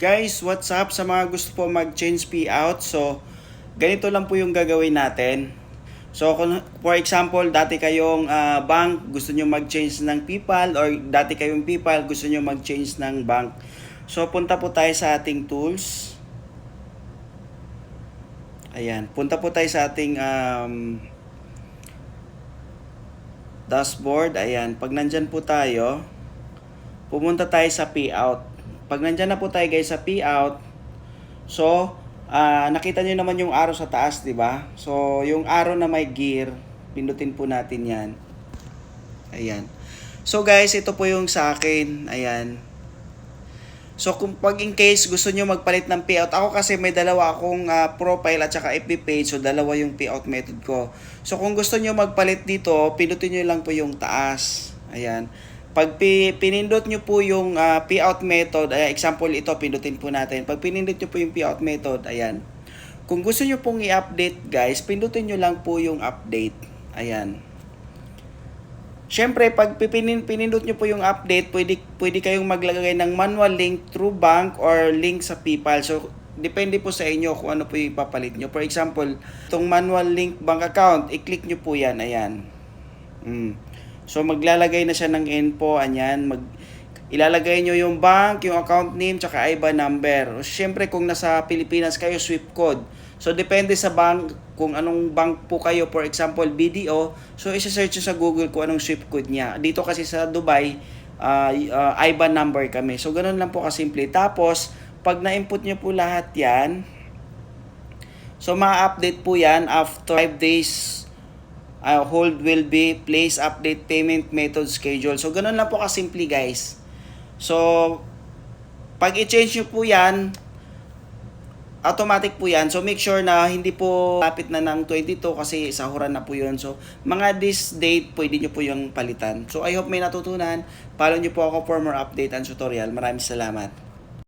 Guys, what's up sa mga gusto po mag-change payout? So, ganito lang po yung gagawin natin. So, kung, for example, dati kayong ah, bank, gusto nyo mag-change ng PayPal or dati kayong PayPal, gusto nyo mag-change ng bank. So, punta po tayo sa ating tools. Ayan, punta po tayo sa ating um, dashboard. Ayan, pag nandyan po tayo, pumunta tayo sa payout. Pag nandyan na po tayo guys sa payout, so, ah nakita nyo naman yung arrow sa taas, di ba? So, yung arrow na may gear, pindutin po natin yan. Ayan. So guys, ito po yung sa akin. Ayan. So kung pag in case gusto nyo magpalit ng payout, ako kasi may dalawa akong ah, profile at saka FB page, so dalawa yung payout method ko. So kung gusto nyo magpalit dito, pindutin nyo lang po yung taas. Ayan. Pag pi- pinindot nyo po yung ah, payout method, ay, example ito, pindutin po natin. Pag pinindot nyo po yung payout method, ayan. Kung gusto nyo pong i-update guys, pindutin nyo lang po yung update. Ayan. Siyempre, pag pipinin, pinindot nyo po yung update, pwede, pwede kayong maglagay ng manual link through bank or link sa PayPal. So, depende po sa inyo kung ano po yung ipapalit nyo. For example, itong manual link bank account, i-click nyo po yan. Ayan. Mm. So, maglalagay na siya ng info. Ayan. Mag, ilalagay nyo yung bank, yung account name, tsaka IBAN number. Siyempre, kung nasa Pilipinas kayo, SWIFT code. So, depende sa bank, kung anong bank po kayo, for example, BDO, so isa-search nyo sa Google kung anong SWIFT code niya. Dito kasi sa Dubai, uh, uh, IBAN number kami. So, ganun lang po kasimple. Tapos, pag na-input nyo po lahat yan, so ma-update po yan after 5 days uh, hold will be place update payment method schedule. So, ganun lang po kasimple guys. So, pag i-change nyo po yan, automatic po yan. So, make sure na hindi po lapit na ng 22 kasi sahuran na po yun. So, mga this date, pwede nyo po yung palitan. So, I hope may natutunan. Follow nyo po ako for more update and tutorial. Maraming salamat.